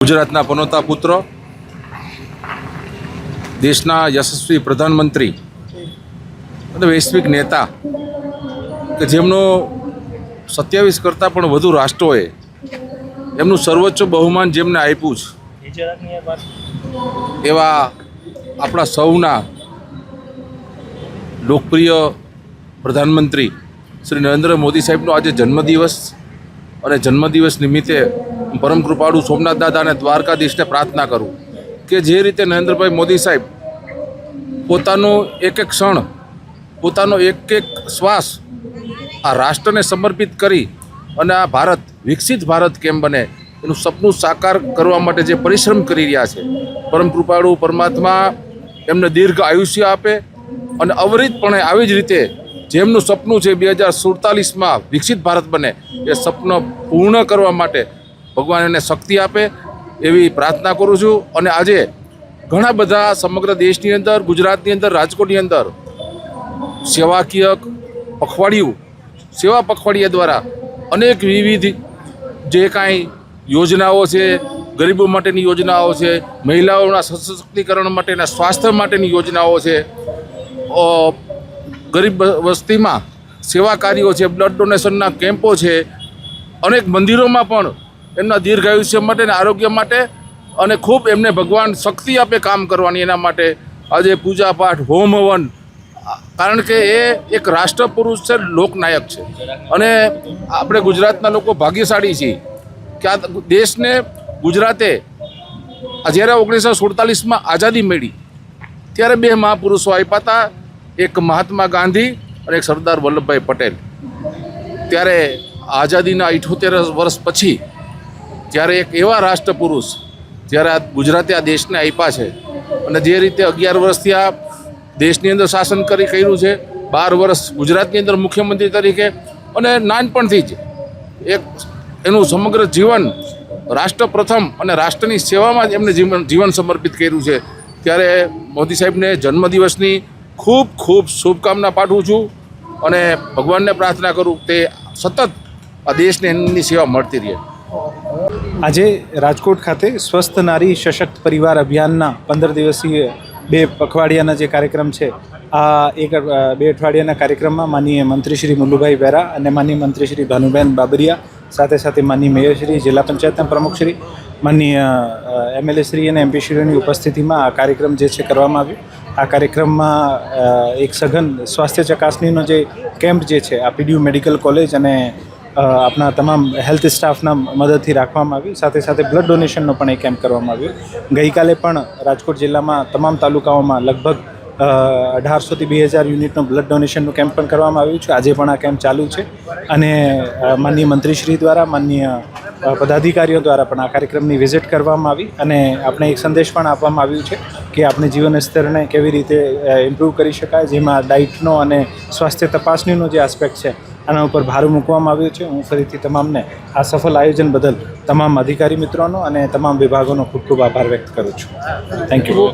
ગુજરાતના પનોતા પુત્ર, દેશના યશસ્વી પ્રધાનમંત્રી અને વૈશ્વિક નેતા, કે જેમનો સત્યાવીસ કરતાં પણ વધુ રાષ્ટ્રોએ એમનું સર્વોચ્ચ બહુમાન જેમને આપ્યું છે, એવા આપણા સૌના લોકપ્રિય પ્રધાનમંત્રી શ્રી નરેન્દ્ર મોદી સાહેબનો આજે જન્મદિવસ અને જન્મદિવસ નિમિત્તે પરમ કૃપાળુ સોમનાથ દાદા અને દ્વારકાધીશને પ્રાર્થના કરું કે જે રીતે નરેન્દ્રભાઈ મોદી સાહેબ પોતાનો એક એક ક્ષણ, પોતાનો એક એક શ્વાસ આ રાષ્ટ્રને સમર્પિત કરી અને આ ભારત, વિકસિત ભારત કેમ બને એનું સપનું સાકાર કરવા માટે જે પરિશ્રમ કરી રહ્યા છે, પરમ કૃપાળુ પરમાત્મા એમને દીર્ઘ આયુષ્ય આપે અને અવરિતપણે આવી જ રીતે જેમનું સપનું છે બે હજાર સુડતાલીસમાં વિકસિત ભારત બને, એ સપનું પૂર્ણ કરવા માટે ભગવાન એને શક્તિ આપે એવી પ્રાર્થના કરું છું. અને આજે ઘણા બધા સમગ્ર દેશની અંદર, ગુજરાતની અંદર, રાજકોટની અંદર સેવાકીય પખવાડિયું, સેવા પખવાડિયા દ્વારા અનેક વિવિધ જે કાંઈ યોજનાઓ છે, ગરીબો માટેની યોજનાઓ છે, મહિલાઓના સશક્તિકરણ માટેના, સ્વાસ્થ્ય માટેની યોજનાઓ છે ગરીબ વસ્તીમાં સેવા કાર્યો છે, બ્લડ ડોનેશનના કેમ્પો છે, અનેક મંદિરોમાં પણ એમના દીર્ઘાયુષ્ય માટે અને આરોગ્ય માટે અને ખૂબ એમને ભગવાન શક્તિ આપે કામ કરવાની એના માટે આજે પૂજા પાઠ હોમ હવન, કારણ કે એ એક રાષ્ટ્ર પુરુષ છે, લોકનાયક છે. અને આપણે ગુજરાતના લોકો ભાગ્યશાળી છીએ કે આ દેશને ગુજરાતે જ્યારે ઓગણીસો સુડતાલીસમાં આઝાદી મળી ત્યારે બે મહાપુરુષો આપ્યા હતા, એક મહાત્મા ગાંધી અને એક સરદાર વલ્લભભાઈ પટેલ. ત્યારે આઝાદીના ઇઠોતેર વર્ષ પછી જ્યારે એક એવા રાષ્ટ્રપુરુષ જ્યારે આ ગુજરાતે આ દેશને આપ્યા છે અને જે રીતે અગિયાર વર્ષથી આ દેશની અંદર શાસન કરી કર્યું છે, બાર વર્ષ ગુજરાતની અંદર મુખ્યમંત્રી તરીકે અને નાનપણથી જ એક એનું સમગ્ર જીવન રાષ્ટ્ર પ્રથમ અને રાષ્ટ્રની સેવામાં જ એમને જીવન જીવન સમર્પિત કર્યું છે. ત્યારે મોદી સાહેબને જન્મદિવસની ખૂબ ખૂબ શુભકામના પાઠવું છું અને ભગવાનને પ્રાર્થના કરું તે સતત આ દેશને એમની સેવા મળતી રહે. આજે રાજકોટ ખાતે સ્વસ્થ નારી સશક્ત પરિવાર અભિયાનના પંદર દિવસીય બે પખવાડિયાના જે કાર્યક્રમ છે, આ એક બે અઠવાડિયાના કાર્યક્રમમાં માનીય મંત્રી શ્રી મુલ્લુભાઈ બેરા અને માનીય મંત્રી શ્રી ભાનુબેન બાબરિયા, સાથે સાથે માનીય મેયરશ્રી, જિલ્લા પંચાયતના પ્રમુખશ્રી, માનનીય એમએલએ શ્રી અને એમપીશ્રીઓની ઉપસ્થિતિમાં આ કાર્યક્રમ જે છે કરવામાં આવ્યો. આ કાર્યક્રમમાં એક સઘન સ્વાસ્થ્ય ચકાસણીનો જે કેમ્પ જે છે, આ પીડીયુ મેડિકલ કોલેજ અને આપણા તમામ હેલ્થ સ્ટાફના મદદથી રાખવામાં આવ્યું. સાથે સાથે બ્લડ ડોનેશનનો પણ એક કેમ્પ કરવામાં આવ્યો. ગઈકાલે પણ રાજકોટ જિલ્લામાં તમામ તાલુકાઓમાં લગભગ અઢારસોથી બે હજાર યુનિટનો બ્લડ ડોનેશનનું કેમ્પ પણ કરવામાં આવ્યું છે. આજે પણ આ કેમ્પ ચાલુ છે. અને માનનીય મંત્રીશ્રી દ્વારા, માનનીય પદાધિકારીઓ દ્વારા પણ આ કાર્યક્રમની વિઝિટ કરવામાં આવી અને આપણે એક સંદેશ પણ આપવામાં આવ્યું છે કે આપણે જીવન સ્તરને કેવી રીતે ઇમ્પ્રૂવ કરી શકાય. જેમાં ડાયટનો અને સ્વાસ્થ્ય તપાસણીનો જે આસ્પેક્ટ છે આના ઉપર ભાર મૂકવામાં આવ્યો છે. હું ફરીથી તમામને આ સફળ આયોજન બદલ તમામ અધિકારી મિત્રોનો અને તમામ વિભાગોનો ખૂબ ખૂબ આભાર વ્યક્ત કરું છું. Thank you